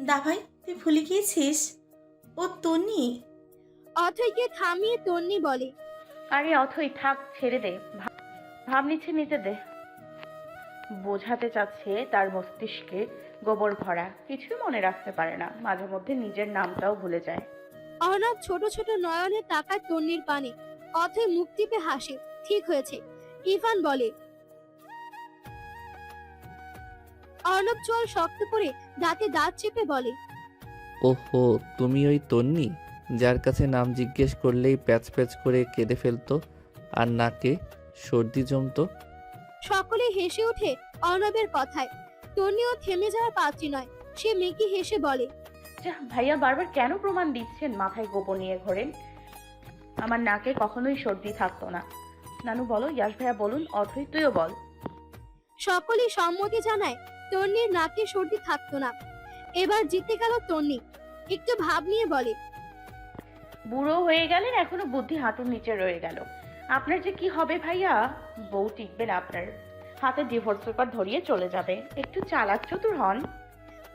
দাভাই তুই ভুলে গিয়েছিস? ও তনি অথৈকে থামিয়ে তন্নি বলে। আরে অথই থাক ছেড়ে দে। ভাব- ভাব নিচ্ছে নিতে দে। বোঝাতে চাচ্ছে তার মস্তিষ্কে গোবর ভরা। কিছুই মনে রাখতে পারে না। মাঝে মধ্যে নিজের নামটাও ভুলে যায়। অর্ণব ছোট ছোট নয়নে তাকায় তন্নির পানে। অথৈ মুখ টিপে হাসে। ঠিক হয়েছে। ইরফান বলে অর্ণব চোয়াল শক্ত করে দাঁতে দাঁত চেপে বলে ওহো তুমি ওই তন্নি যার কাছে নাম জিজ্ঞেস করলেই প্যাচ প্যাচ করে কেঁদে ফেলতো আর নাকে সর্দি জমতো? সকলে হেসে ওঠে অর্ণবের কথায়। তন্নিও থেমে যাওয়ার পাত্রী নয় সে মেকি হেসে বলে যা ভাইয়া বারবার কেন প্রমাণ দিচ্ছেন মাথায় গোবর নিয়ে ঘোরেন আমার নাকে কখনোই সর্দি থাকতো না। নানু বলো ইয়াস ভাইয়া বলুন অথই তুইও বল। সকলেই সম্মতি জানায় তন্নির নাকে সর্দি থাকতো না। এবার জিতে গেল তন্নি। একটু ভাব নিয়ে বলে বুড়ো হয়ে গেলেন এখনও বুদ্ধি হাঁটুর নিচে রয়ে গেল। আপনার যে কি হবে ভাইয়া? বউ টিকবেন আপনার। হাতে ডিভোর্স পেপার ধরিয়ে চলে যাবে। একটু চালাক চতুর হন।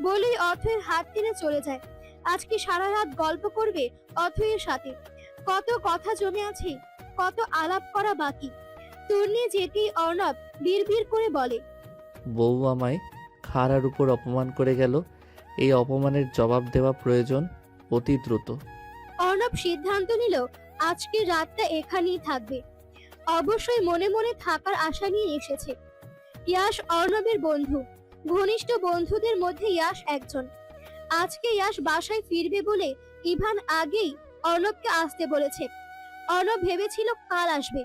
বলেই অথয়ের হাত টেনে চলে যায়। আজকে সারা রাত গল্প করবে অথয়ের সাথে। কত কথা জমে আছে কত আলাপ করা বাকি। তন্নি যেতেই অর্ণব বিড়বিড় করে বলে বউ আমায় খাড়ার উপর অপমান করে গেল। এই অপমানের জবাব দেওয়া প্রয়োজন অতি দ্রুত। অর্ণব সিদ্ধান্ত নিল, আজকে রাতটা এখানেই থাকবে। অবশ্যই মনে মনে থাকার আশা নিয়ে এসেছে। ইয়াশ অর্ণবের বন্ধু, ঘনিষ্ঠ বন্ধুদের মধ্যে ইয়াশ একজন। আজকে ইয়াশ বাসায় ফিরবে বলে ইভান আগেই অর্ণবকে আসতে বলেছে। অর্ণব ভেবেছিল কাল আসবে,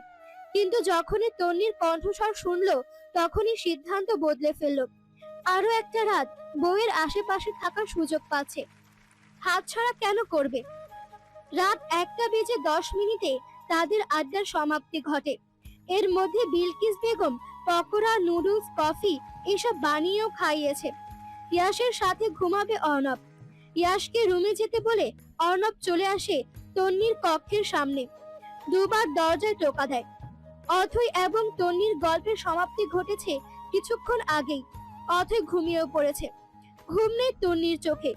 কিন্তু যখনই তন্নির কণ্ঠস্বর শুনলো, তখনই সিদ্ধান্ত বদলে ফেলল। আরও একটা রাত বউয়ের আশেপাশে থাকার সুযোগ পাচ্ছে। হাতছাড়া কেন করবে? রাত একটা বেজে দশ মিনিটে তাদের আড্ডার সমাপ্তি ঘটে। এর মধ্যে বিলকিস বেগম, পকোড়া, নুডলস, কফি এসব বানিয়েও খাইয়েছে। ইয়াসের সাথে ঘুমাবে অর্ণব। ইয়াসকে রুমে যেতে বলে অর্ণব চলে আসে তন্নির কক্ষের সামনে। দুবার দরজায় টোকা দেয়। অথই এবং তন্নির গল্পের সমাপ্তি ঘটেছে কিছুক্ষণ আগেই। অথই ঘুমিয়েও পড়েছে। ঘুম নেই তন্নির চোখে।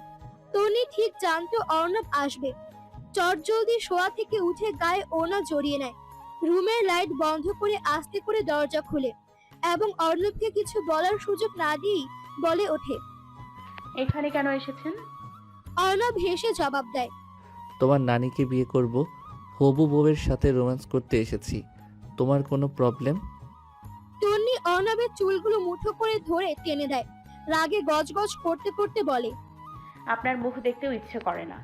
তন্নি ঠিক জানতো অর্ণব আসবে। চটজলদি শোয়া থেকে উঠে গায়ে ওনা জড়িয়ে নেয়। রুমের লাইট বন্ধ করে আস্তে করে দরজা খুলে এবং অর্ণবকে কিছু বলার সুযোগ না দিয়েই বলে ওঠে এখানে কেন এসেছেন? অর্ণব হেসে জবাব দেয়। তোমার নানিকে বিয়ে করব হবু বউয়ের সাথে রোম্যান্স করতে এসেছি। তোমার কোনো প্রবলেম? অর্ণবের চুলগুলো মুঠো করে ধরে টেনে দেয়। রাগে গজগজ করতে করতে বলে আপনার মুখ দেখতেও ইচ্ছে করে না।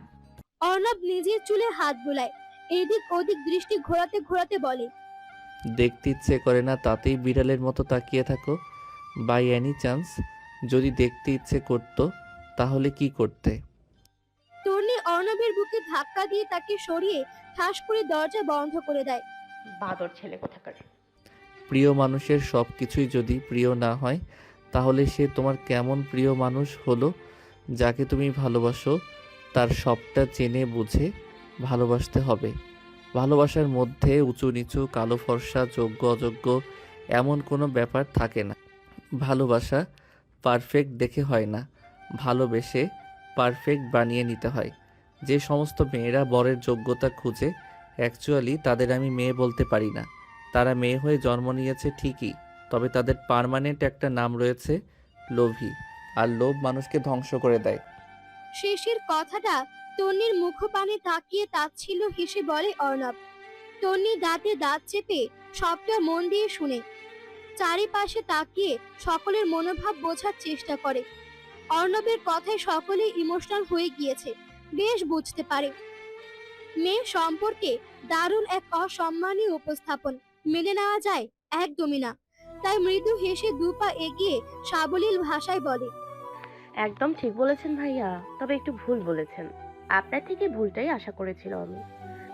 অর্ণব নিজের চুলে হাত বুলায় এদিক ওদিক দৃষ্টি ঘোরাতে ঘোরাতে বলে দেখতে ইচ্ছে করে না তাতেই বিড়ালের মতো তাকিয়ে থাকো। বাই এনি চান্স যদি দেখতে ইচ্ছে করতো তাহলে কি করতে? তন্নি অর্ণবের বুকে ধাক্কা দিয়ে তাকে সরিয়ে ঠাস করে দরজা বন্ধ করে দেয়। বাদর ছেলে কোথাকার? প্রিয় মানুষের সব কিছুই যদি প্রিয় না হয়, তাহলে সে তোমার কেমন প্রিয় মানুষ হলো, যাকে তুমি ভালোবাসো, তার সবটা চেনে বুঝে ভালোবাসতে হবে। ভালোবাসার মধ্যে উঁচু নিচু, কালো ফর্সা, যোগ্য, অযোগ্য এমন কোনো ব্যাপার থাকে না। ভালোবাসা পারফেক্ট দেখে হয় না, ভালোবেসে পারফেক্ট বানিয়ে নিতে হয়। যে সমস্ত মেয়েরা বরের যোগ্যতা খুঁজে, অ্যাকচুয়ালি তাদের আমি মেয়ে বলতে পারি না। তারা মেয়ে হয়ে জন্ম নিয়েছে ঠিকই, তবে তাদের পার্মানেন্ট একটা নাম রয়েছে লোভী, আর লোভ মানুষকে ধ্বংস করে দেয়। শেষের কথাটা তন্নির মুখপানে তাকিয়ে তাচ্ছিল হেসে বলে, অর্ণব, তন্নি দাঁতে দাঁত চেপে সবটা মন দিয়ে শুনে। চারিপাশে তাকিয়ে সকলের মনোভাব বোঝার চেষ্টা করে। অর্ণবের কথায় সকলেই ইমোশনাল হয়ে গিয়েছে, বেশ বুঝতে পারে। মেয়ে সম্পর্কে দারুণ এক অসম্মানীয় উপস্থাপন। মেনে নেওয়া যায়? একদমই না। তাই মৃদু হেসে দুপা এগিয়ে সাবলীল ভাষায় বলে একদম ঠিক বলেছেন ভাইয়া তবে একটু ভুল বলেছেন। আপনার থেকে ভুলটাই আশা করেছিল আমি।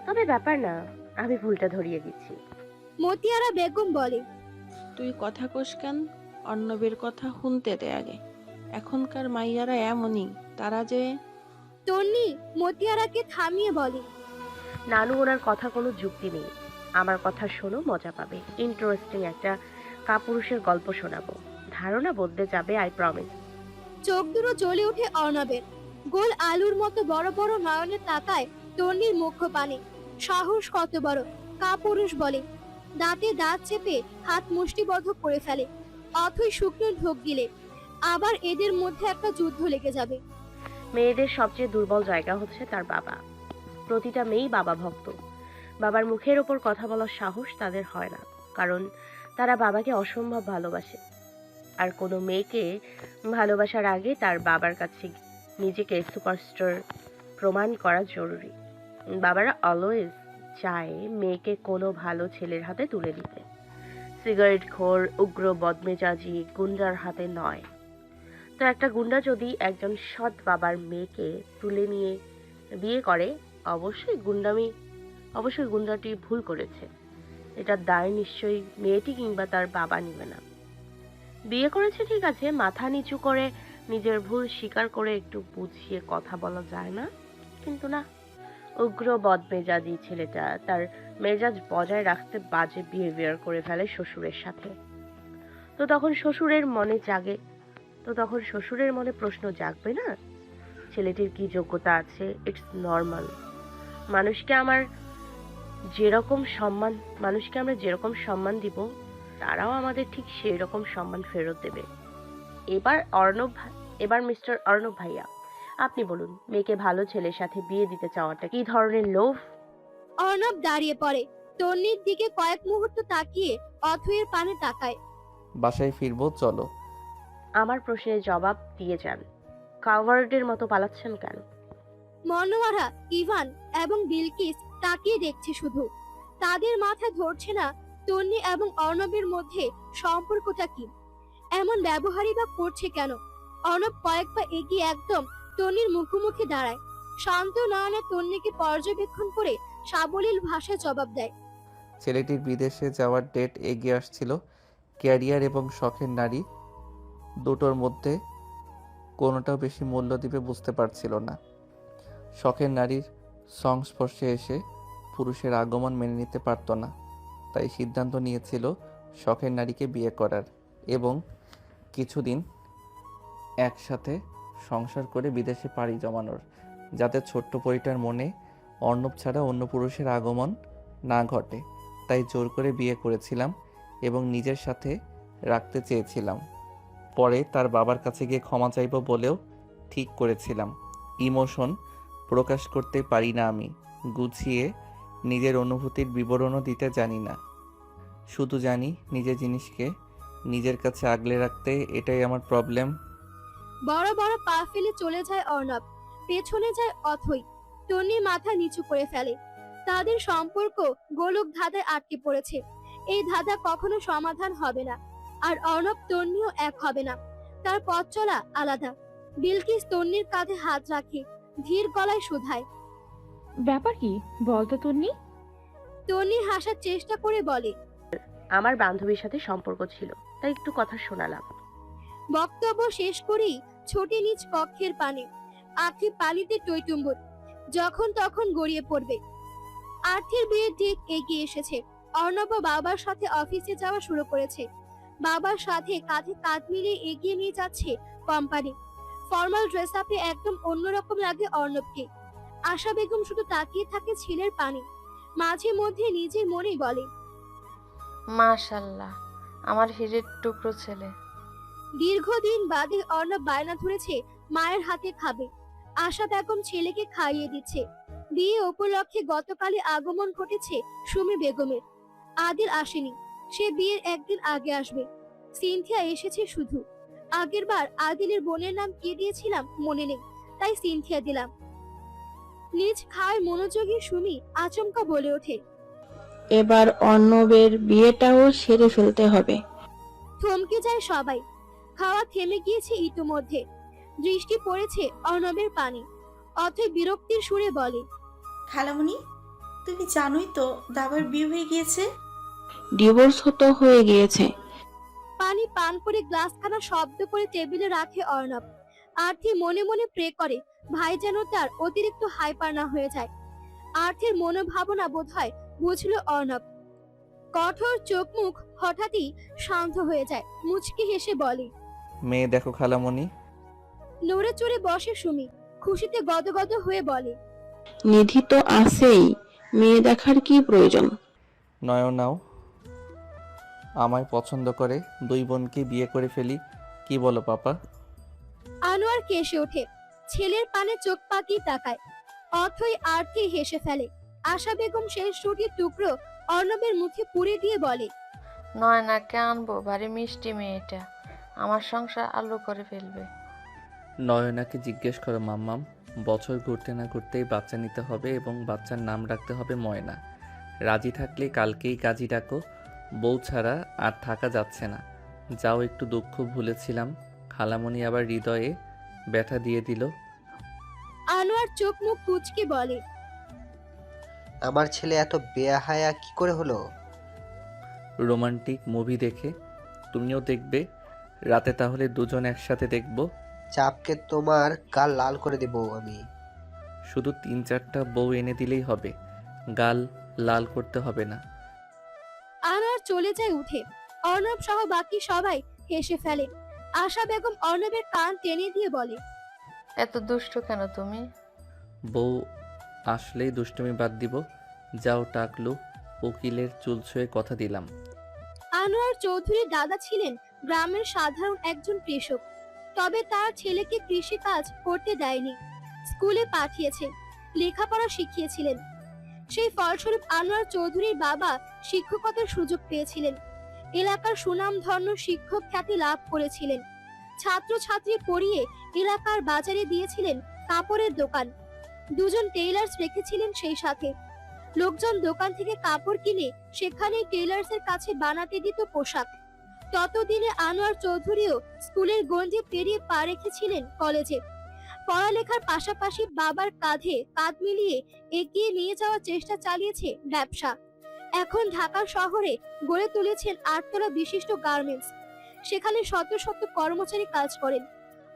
তবে ব্যাপার না আমি ভুলটা ধরিয়ে দিচ্ছি। মতিয়ারা বেগম বলে তুই কথা কোস কেন? অর্ণবের কথা শুনতে দে আগে। এখনকার মাইয়ারা এমনই তারা যে তন্নি মতিয়ারাকে থামিয়ে বলে নানু ওনার কথা কোনো যুক্তি নেই। আমার কথা শোনো মজা পাবে। ইন্টারেস্টিং একটা কাপুরুষের গল্প শোনাবো। ধারণা বদলে যাবে আই প্রমিস চোখ দুটো জ্বলে ওঠে অর্ণবের। গোল আলুর মতো বড় বড় নয়নে তাকায় তন্নির মুখ্য পানে সাহস কত বড় কাপুরুষ বলে। দাঁতে দাঁত চেপে হাত মুষ্টিবদ্ধ করে ফেলে। অথই শুকনো ঢোক গিলে। আবার এদের মধ্যে একটা যুদ্ধ লেগে যাবে। মেয়েদের সবচেয়ে দুর্বল জায়গা হচ্ছে তার বাবা। প্রতিটা মেয়েই বাবা ভক্ত। বাবার মুখের ওপর কথা বলার সাহস তাদের হয় না, কারণ তারা বাবাকে অসম্ভব ভালোবাসে। আর কোনো মেয়েকে ভালোবাসার আগে তার বাবার কাছে নিজেকে সুপারস্টার প্রমাণ করা জরুরি। বাবারা অলওয়েজ চায় মেয়েকে কোনো ভালো ছেলের হাতে তুলে দিতে। সিগারেট খোর উগ্র, বদমেজাজি গুন্ডার হাতে নয়। তো একটা গুন্ডা যদি একজন সৎ বাবার মেয়েকে তুলে নিয়ে বিয়ে করে, অবশ্যই গুন্ডামি অবশ্যই গুন্ডাটি ভুল করেছে। এটার দায় নিশ্চয়ই মেয়েটি কিংবা তার বাবা নেবে না। বিয়ে করেছে ঠিক আছে, মাথা নিচু করে নিজের ভুল স্বীকার করে একটু বুঝিয়ে কথা বলা যায় না। কিন্তু না, উগ্র বদমেজাজি ছেলেটা তার মেজাজ বজায় রাখতে বাজে বিহেভিয়ার করে ফেলে শ্বশুরের সাথে। তো তখন শ্বশুরের মনে জাগে, তো তখন শ্বশুরের মনে প্রশ্ন জাগবে না, ছেলেটির কি যোগ্যতা আছে? ইটস নর্মাল মানুষকে আমার যেরকম সম্মান মানুষকে আমরা যেরকম সম্মান দিব তারাও আমাদের ঠিক সেই রকম সম্মান ফেরত দেবে। এবার অর্ণব এবার মিস্টার অর্ণব ভাইয়া আপনি বলুন মেয়েকে ভালো ছেলের সাথে বিয়ে দিতে চাওয়াটা কি ধরনের লোভ? অর্ণব দাঁড়িয়ে পড়ে তন্নির দিকে কয়েক মুহূর্ত তাকিয়ে অথয়ের পানে তাকায়। বাসায় ফিরবো চলো। আমার প্রশ্নের জবাব দিয়ে যান। কাভার্ডের মতো পালাচ্ছেন কেন? মনোয়ারা ইভান এবং বিলকিস তাকিয়ে দেখছে শুধু। তাদের মাথা ধরছে না তন্নি এবং অর্ণবের মধ্যে সম্পর্কটা কি? এমন ব্যবহারই বা করছে কেন? অর্ণব কয়েক পা এগিয়ে একদম তন্নির মুখোমুখি দাঁড়ায়। শান্ত নয়নে তন্নিকে পর্যবেক্ষণ করে সাবলীল ভাষায় জবাব দেয়। ছেলেটির বিদেশে যাওয়ার ডেট এগিয়ে আসছিল। ক্যারিয়ার এবং শখের নারী দুটোর মধ্যে কোনোটাও বেশি মূল্য দিবে বুঝতে পারছিল না। শখের নারীর সংস্পর্শে এসে পুরুষের আগমন মেনে নিতে পারতো না। তাই সিদ্ধান্ত নিয়েছিল শখের নারীকে বিয়ে করার এবং কিছুদিন একসাথে সংসার করে বিদেশে পাড়ি জমানোর, যাতে ছোট্ট পরিটার মনে অর্ণব ছাড়া অন্য পুরুষের আগমন না ঘটে। তাই জোর করে বিয়ে করেছিলাম এবং নিজের সাথে রাখতে চেয়েছিলাম। পরে তার বাবার কাছে গিয়ে ক্ষমা চাইব বলেও ঠিক করেছিলাম। ইমোশন প্রকাশ করতে পারি না আমি। গুছিয়ে নিজের অনুভূতির বিবরণও দিতে জানি না। শুধু জানি নিজের জিনিসকে নিজের কাছে আগলে রাখতে এটাই আমার প্রবলেম বড় বড় পা ফেলে চলে যায় অর্ণব। পেছনে যায় অথই। তন্নি মাথা নিচু করে ফেলে। তাদের সম্পর্ক গোলক ধাঁধায় আটকে পড়েছে। এই ধাঁধা কখনো সমাধান হবে না। আর অর্ণব তন্নিও এক হবে না। তার পথ চলা আলাদা। বিলকিস তন্নির কাঁধে হাত রাখে। ধীর গলায় শোধায়। ব্যাপার কি? বলতো তন্নি। তন্নি হাসার চেষ্টা করে বলে আমার বান্ধবীর সাথে সম্পর্ক ছিল তাই একটু কথা শোনালাম। বক্তব্য শেষ করেই ছোটে নিজ কক্ষের পানে আখি পালিতে টইটুম্বুর যখন তখন গড়িয়ে পড়বে। আর্থির বিয়ের ঠিক এগিয়ে এসেছে। অর্ণব বাবার সাথে অফিসে যাওয়া শুরু করেছে। বাবার সাথে কাঁধে কাঁধ মিলিয়ে এগিয়ে নিয়ে যাচ্ছে কোম্পানি। ফর্মাল ড্রেস আপে একদম অন্যরকম লাগে অর্ণবকে। আশা বেগম শুধু তাকিয়ে থাকে ছেলের পানি। মাঝে মধ্যে নিজের মনেই বলে মাশাল্লাহ আমার হিরের টুকরো ছেলে। দীর্ঘদিন বাদে অর্ণব বায়না ধরেছে মায়ের হাতে খাবে। আশা বেগম ছেলেকে খাইয়ে দিচ্ছে। বিয়ে উপলক্ষে গতকালই আগমন ঘটেছে সুমি বেগমের। আদিল আসেনি সে বিয়ের একদিন আগে আসবে। সিনথিয়া এসেছে শুধু। আগের বার আদিলের বোনের নাম কি দিয়েছিলাম মনে নেই তাই সিনথিয়া দিলাম। নিজ খাওয়ায় মনোযোগী সুমি আচমকা বলে ওঠে। এবার অর্ণবের বিয়েটাও সেরে ফেলতে হবে। থমকে যায় সবাই। খাওয়া থেমে গিয়েছে ইতোমধ্যে। দৃষ্টি পড়েছে অর্ণবের পানি। অথই বিরক্তির সুরে বলে খালামণি তুমি জানোই তো দাবার বিয়ে হয়ে গিয়েছে? ডিভোর্স হতো হয়ে গিয়েছে। পানি পান করে গ্লাসখানা শব্দ করে টেবিলে রাখে অর্ণব। আর্থি মনে মনে প্রে করে ভাই যেন তার অতিরিক্ত হাইপার না হয়ে যায়। আর্থের মনোভাবনা বোধ হয় বুঝলো অর্ণব। কঠোর চোখ মুখ হঠাৎই শান্ত হয়ে যায় মুচকি হেসে বলে মেয়ে দেখো খালামণি। নড়ে চড়ে বসে সুমি খুশিতে গদগদ হয়ে বলে নিধি তো আছেই মেয়ে দেখার কি প্রয়োজন? নয়নাও আমায় পছন্দ করে দুই বোনকে বিয়ে করে ফেলি। কি বলো পাপা? আনোয়ার কেসে ওঠে। ছেলের পানে চোখ পাকিয়ে তাকায়। অথই আর্থে হেসে ফেলে। আশা বেগম শেষ রুটির টুকরো অর্ণবের মুখে পুড়ে দিয়ে বলে নয় না কে আনব ভারী মিষ্টি মেয়েটা। আমার সংসার আলো করে ফেলবে। নয়নাকে জিজ্ঞেস করো মাম্মাম বছর ঘুরতে না ঘুরতেই বাচ্চা নিতে হবে এবং বাচ্চার নাম রাখতে হবে ময়না। রাজি থাকলে কালকেই কাজী ডাকো বউ ছাড়া আর থাকা যাচ্ছে না। যাও একটু দুঃখ ভুলেছিলাম খালামণি আবার হৃদয়ে ব্যথা দিয়ে দিল। আনোয়ার চোখ মুখ কুচকে বলে আমার ছেলে এত বেহায়া কি করে হলো? রোমান্টিক মুভি দেখে তুমিও দেখবে রাতে তাহলে দুজন একসাথে দেখব। চাপকে তোমার গাল লাল করে দেব আমি। শুধু তিন চারটা বউ এনে দিলেই হবে গাল লাল করতে হবে না। চলে যায় উঠে। অর্ণব সহ বাকি সবাই হেসে ফেলে। আশা বেগম অর্ণবের কান টেনে দিয়ে বলে এত দুষ্ট কেন তুমি? বউ আসলেই দুষ্টুমি বাদ দিব। যাও টাকলু উকিলের চুল ছুঁয়ে কথা দিলাম। আনোয়ার চৌধুরীর দাদা ছিলেন গ্রামের সাধারণ একজন কৃষক। তবে তার ছেলেকে কৃষি কাজ করতে দেয়নি। স্কুলে পাঠিয়েছে লেখাপড়া শিখিয়েছিলেন। সেই ফলস্বরূপ আনোয়ার চৌধুরীর বাবা শিক্ষকতার সুযোগ পেয়েছিলেন। এলাকার সুনামধন্য শিক্ষক খ্যাতি লাভ করেছিলেন। ছাত্রছাত্রী পড়িয়ে এলাকার বাজারে দিয়েছিলেন কাপড়ের দোকান। দুজন টেইলার্স রেখেছিলেন সেই সাথে। লোকজন দোকান থেকে কাপড় কিনে সেখানেই টেইলার্সের কাছে বানাতে দিত পোশাক। ততদিনে আনোয়ার চৌধুরীও স্কুলের গঞ্জে পেরিয়ে পা রেখেছিলেন কলেজে। পড়ালেখার পাশাপাশি বাবার কাঁধে কাঁধ মিলিয়ে এগিয়ে নিয়ে যাওয়ার চেষ্টা চালিয়েছে ব্যবসা। এখন ঢাকা শহরে গড়ে তুলেছেন আটতলা বিশিষ্ট গার্মেন্টস। সেখানে শত শত কর্মচারী কাজ করেন।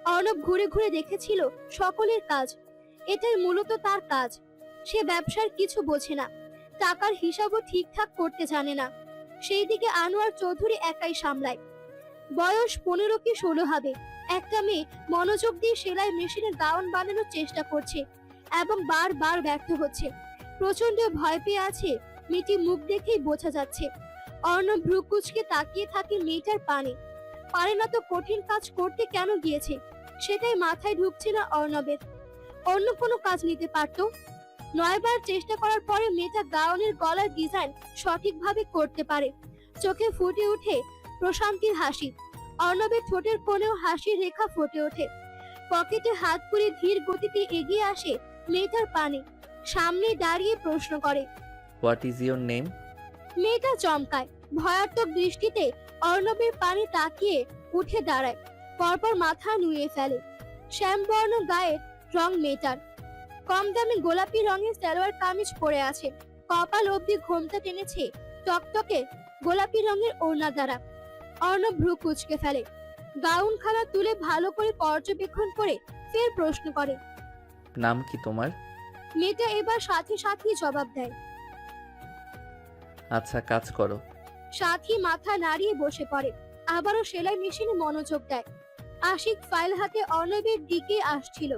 অর্ণব ঘুরে ঘুরে দেখেছিল সকলের কাজ। এটাই মূলত তার কাজ। সে ব্যবসার কিছু বোঝে না। টাকার হিসাবও ঠিকঠাক করতে জানে না। সেই দিকে আনোয়ার চৌধুরী একাই সামলায়। বয়স পনেরো কি ষোলো হবে। একটা মেয়ে মনোযোগ দিয়ে সেলাই মেশিনের গাউন বানানোর চেষ্টা করছে এবং বারবার ব্যর্থ হচ্ছে। প্রচণ্ড ভয় পেয়ে আছে মেয়েটি মুখ দেখেই বোঝা যাচ্ছে। অর্ণব ভ্রুকুচকে তাকিয়ে থাকে মেয়েটার পানে। পারে না তো কঠিন কাজ করতে কেন গিয়েছে? সেটাই মাথায় ঢুকছে না অর্ণবের। অন্য কোনো কাজ নিতে পারতো? নয়বার চেষ্টা করার পরে মেয়েটা গাউনের গলার ডিজাইন সঠিকভাবে করতে পারে। চোখে ফুটে উঠে প্রশান্তির হাসি। অর্ণবের ঠোঁটের কোণেও হাসির রেখা ফুটে ওঠে। পকেটে হাত পুরে ধীর গতিতে এগিয়ে আসে মেয়েটার পানে। সামনে দাঁড়িয়ে প্রশ্ন করে হোয়াট ইজ ইয়োর নেম মেয়েটা চমকায়। ভয়াত্মক দৃষ্টিতে অর্ণবের পানে তাকিয়ে উঠে দাঁড়ায়। পরপর মাথা নুয়ে ফেলে। শ্যামবর্ণ গায়ের রং মেয়েটার। কম দামি গোলাপি রঙের সালোয়ার কামিজ পরে আছে। কপাল অবধি ঘোমটা টেনেছে টকটকে গোলাপি রঙের ওড়না দ্বারা। অর্ণব ভ্রু কুচকে ফেলে। গাউন খানা তুলে ভালো করে পর্যবেক্ষণ করে ফের প্রশ্ন করে নাম কি তোমার? মেয়েটা এবার সাথে সাথে জবাব দেয়। আচ্ছা কাজ করো। সাথী মাথা নাড়িয়ে বসে পড়ে আবারও সেলাই মেশিনে মনোযোগ দেয়। আশিক ফাইল হাতে অর্ণবের দিকে আসছিল।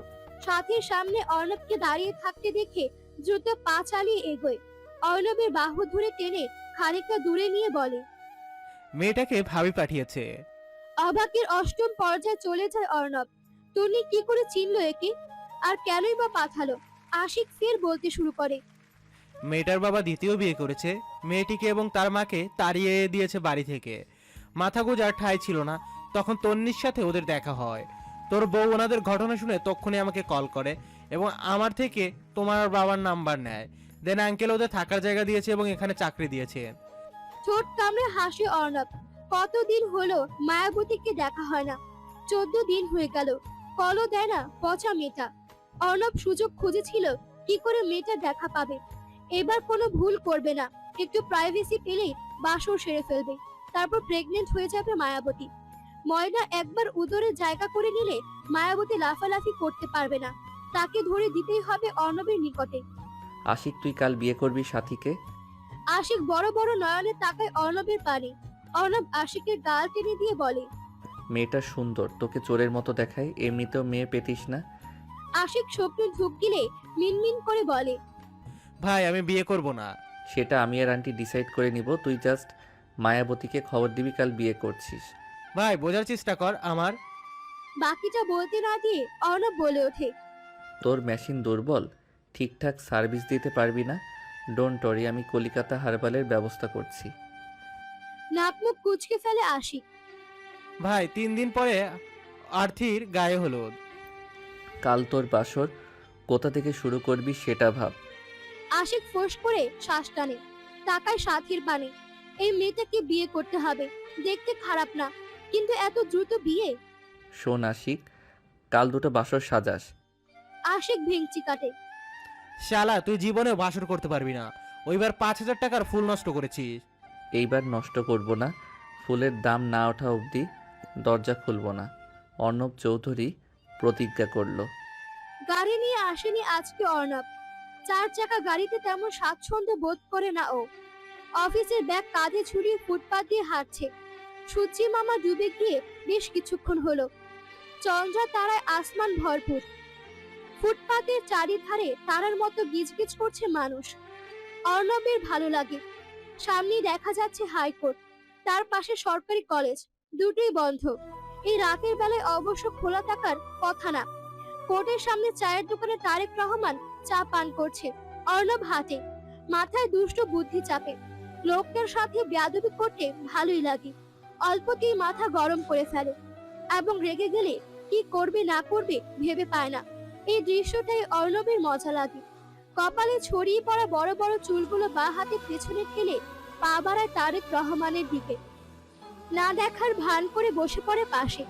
সাথীর সামনে অর্ণবকে দাঁড়িয়ে থাকতে দেখে দ্রুত পা চালিয়ে এগোয়। অর্ণবের বাহু ধরে টেনে খানিকটা দূরে নিয়ে বলে মেয়েটাকে ভাবি পাঠিয়েছে। অবাকের অষ্টম পর্যায়ে চলে যায় অর্ণব। টুনি কি করে চিনল একে? আর কেনই বা পাঠালো? আশিক ফের বলতে শুরু করে। মেয়েটার বাবা দ্বিতীয় বিয়ে করেছে। মেয়েটিকে এবং তার মাকে তাড়িয়ে দিয়েছে বাড়ি থেকে। মাথা গোজার ঠাঁই ছিল না। তখন তন্নির সাথে ওদের দেখা হয়। তোর বউ ওনাদের ঘটনা শুনে তক্ষুনি আমাকে কল করে এবং আমার থেকে তোমার বাবার নাম্বার নেয়। দেন আঙ্কেল ওদের থাকার জায়গা দিয়েছে এবং এখানে চাকরি দিয়েছে। ঠোঁট কামড়ে হাসি অর্ণব। কতদিন হলো মায়াবতীকে দেখা হয় না। চোদ্দ দিন হয়ে গেল। কলও দেয় না পচা মেয়েটা। অর্ণব সুযোগ খুঁজেছিল কি করে মেয়েটা দেখা পাবে। এবার কোনো ভুল করবে না। একটু প্রাইভেসি পেলেই বাসর সেরে ফেলবে। তারপর প্রেগনেন্ট হয়ে যাবে মায়াবতী। ময়না একবার উদরে জায়গা করে নিলে মায়াবতী লাফালাফি করতে পারবে না। তাকে ধরে দিতেই হবে অর্ণবের নিকটে। আশিক, তুই কাল বিয়ে করবি সাথীকে? আশিক বড় বড় নয়নে তাকায় অর্ণবের পানে। অর্ণব আশিকের গাল টেনে দিয়ে বলে মেয়েটা সুন্দর তোকে চোরের মতো দেখায় এমনিতেও মেয়ে পেতিস না? আশিক স্বপ্নে ঢুক গিলে মিনমিন করে বলে ভাই আমি বিয়ে করব না। সেটা আমি আর আন্টি ডিসাইড করে নিব তুই জাস্ট মায়াবতীকে খবর দিবি কাল বিয়ে করছিস। ভাই বোঝার চেষ্টা কর আমার। বাকিটা বলতে না দিয়ে অর্ণব বলে ওঠে তোর মেশিন দুর্বল ঠিকঠাক সার্ভিস দিতে পারবি না? ডোন্ট টরি আমি কলিকাতা হারবালের ব্যবস্থা করছি। নাক মুখ কুচকে ফেলে আসি। ভাই তিন দিন পরে আর্থির গায়ে হলো। কাল তোর বাসর কোথা থেকে শুরু করবি সেটা ভাব। আশিক ফোঁস করে শ্বাস টানে। তাকায় সাথীর পানে এই মেয়েটাকে বিয়ে করতে হবে। দেখতে খারাপ না। কিন্তু এত দ্রুত বিয়ে? শোন আশিক কাল দুটো বাসর সাজাস। আশিক ভেঙচি কাটে। শালা তুই জীবনে বাসর করতে পারবি না। ওইবার পাঁচ হাজার টাকার ফুল নষ্ট করেছিস। এইবার নষ্ট করব না। ফুলের দাম না ওঠা অবধি দরজা খুলব না। অর্ণব চৌধুরী প্রতিজ্ঞা করল। গাড়ি নিয়ে আসেনি আজকে অর্ণব। চার চাকা গাড়িতে তেমন স্বাচ্ছন্দ্য বোধ করে না ও। অফিসের ব্যাগ কাঁধে ঝুলিয়ে ফুটপাত দিয়ে হাঁটছে। সূর্যি মামা ডুবে গিয়ে বেশ কিছুক্ষণ হলো। চন্দ্রা তারায় আসমান ভরপুর। ফুটপাতের চারিধারে তারার মতো গিজগিজ করছে মানুষ। অর্ণবের ভালো লাগে। সামনেই দেখা যাচ্ছে হাইকোর্ট। তার পাশে সরকারি কলেজ। দুটোই বন্ধ। এই রাতের বেলায় অবশ্য খোলা থাকার কথা না। কোর্টের সামনে চায়ের দোকানে তারেক রহমান চা পান করছে। অর্ণব হাটে। মাথায় দুষ্ট বুদ্ধি চাপে। লোকটার সাথে বেয়াদবি করতে ভালোই লাগে। অল্পতেই মাথা গরম করে ফেলে। এবং রেগে গেলে কি করবে না করবে ভেবে পায় না। এই দৃশ্যটাই অর্ণবের মজা লাগে। কপালে ছড়িয়ে পড়া বড় বড় চুলগুলো বা হাতে পেছনে ঠেলে পা বাড়ায় তারেক রহমানের দিকে। না দেখার ভান করে বসে পড়ে পাশে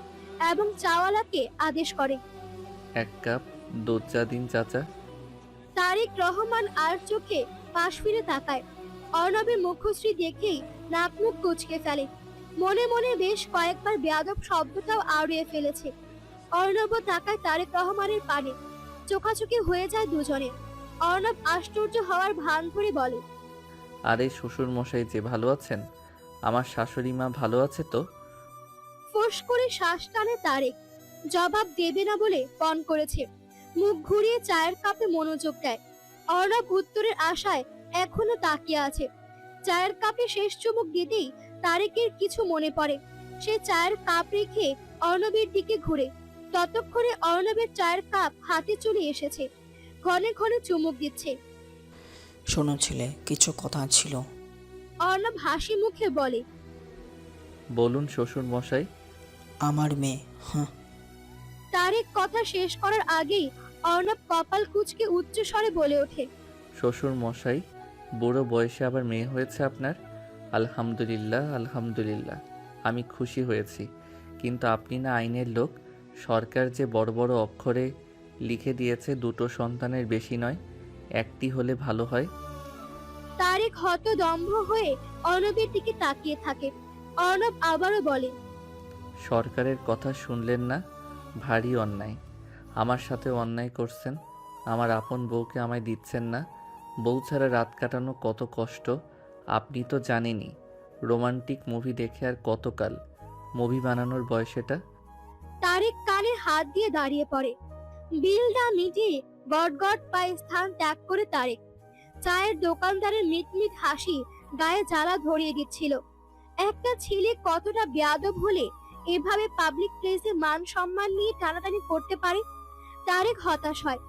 এবং চাওয়ালাকে আদেশ করে। এক কাপ দুধ চা দিন চাচা। তারেক রহমান আর চোখে পাশ ফিরে তাকায়। অর্ণবের মুখশ্রী দেখেই নাক মুখ কুচকে ফেলে। মনে মনে বেশ কয়েকবার বেয়াদব শব্দটাও আড়িয়ে ফেলেছে। অর্ণব তাকায় তারেক রহমানের পানে। চোখাচোখি হয়ে যায় দুজনে। অর্ণব আশ্চর্য হওয়ার ভান ধরে বলে আরে শ্বশুর মশাই যে ভালো আছেন? আমার শাশুড়ি মা ভালো আছে তো? ফোঁস করে শ্বাস টানে তারেক জবাব দেবে না বলে পণ করেছে। মুখ ঘুরিয়ে চায়ের কাপে মনোযোগ দেয়। অর্ণব উত্তরের আশায় এখনও তাকিয়ে আছে। চায়ের কাপে শেষ চুমুক দিতেই তারেকের কিছু মনে পড়ে। সে চায়ের কাপ রেখে অর্ণবের দিকে ঘুরে। ততক্ষণে অর্ণবের চায়ের কাপ হাতে চলে এসেছে। ঘনে ঘনে চুমুক দিচ্ছে। শোনো ছেলে কিছু কথা ছিল। অর্ণব হাসি মুখে বলে বলুন শ্বশুর মশাই। আমার মেয়ে হ্যাঁ। তারেক কথা শেষ করার আগেই অর্ণব কপাল কুচকে উচ্চ স্বরে বলে ওঠে শ্বশুর মশাই বুড়ো বয়সে আবার মেয়ে হয়েছে আপনার? আলহামদুলিল্লাহ আলহামদুলিল্লাহ। আমি খুশি হয়েছি। কিন্তু আপনি না আইনের লোক সরকার যে বড় বড় অক্ষরে লিখে দিয়েছে দুটো সন্তানের বেশি নয় একটি হলে ভালো হয়। তারেক হত দম্ভ হয়ে অর্ণবের দিকে তাকিয়ে থাকে। অর্ণব আবারও বলে সরকারের কথা শুনলেন না? ভারী অন্যায়। আমার সাথে অন্যায় করছেন? আমার আপন বউকে আমায় দিচ্ছেন না? বউ ছাড়া রাত কাটানো কত কষ্ট? আপনি তো জানেনই রোমান্টিক মুভি দেখে আর কতকাল? মুভি বানানোর বয়স এটা? তারেক কানে হাত দিয়ে দাঁড়িয়ে পড়ে। বিলটা মিটিয়ে গট গট পায়ে স্থান ত্যাগ করে তারেক। চায়ের দোকানদারের মিটমিট হাসি গায়ে জ্বালা ধরিয়ে দিচ্ছিল। একটা ছেলে কতটা বেয়াদব হলে এভাবে পাবলিক প্লেসে মান সম্মান নিয়ে টানাটানি করতে পারে? তারেক হতাশ হয়।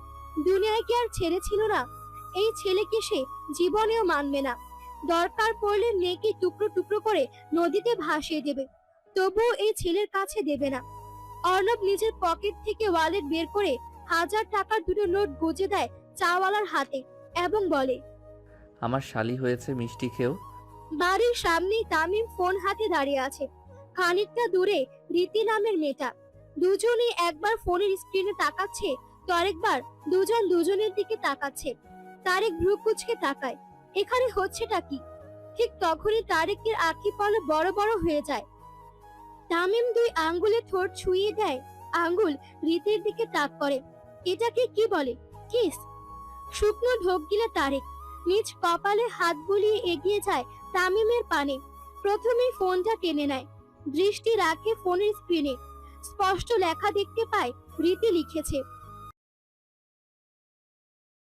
দুনিয়ায় কি আর ছেলে ছিল না? এই ছেলেকে সে জীবনেও মানবে না। দরকার পড়লে নেকি টুকরো টুকরো করে নদীতে ভাসিয়ে দেবে। তবুও এই ছেলের কাছে দেবে না। অর্ণব নিজের পকেট থেকে ওয়ালেট বের করে হাজার টাকার দুটো নোট গুজে দেয় চাওয়ালার হাতে এবং বলে আমার শালি হয়েছে মিষ্টি খেয়েও। বাড়ির সামনেই তামিম ফোন হাতে দাঁড়িয়ে আছে। খানিকটা দূরে রীতি নামের মেয়েটা। দুজনেই একবার ফোনের স্ক্রিনে তাকাচ্ছে তো আরেকবার দুজন দুজনের দিকে তাকাচ্ছে। তারেক ভ্রু কুচকে তাকায়। এখানে হচ্ছেটা কি? ঠিক তখনই তারেকের আখি বড় বড় হয়ে যায়। তামিম দুই আঙ্গুলে ঠোঁট ছুঁয়ে দেয়। আঙ্গুল রীতির দিকে তাক করে। এটাকে কি বলে? কিস। শুকনো ঢোক গিলে তারেক। নিজ কপালে হাত বুলিয়ে এগিয়ে যায় তামিমের পানে। প্রথমেই ফোনটা টেনে নেয়। দৃষ্টি রাখে ফোনের স্ক্রিনে। স্পষ্ট লেখা দেখতে পায় রীতি লিখেছে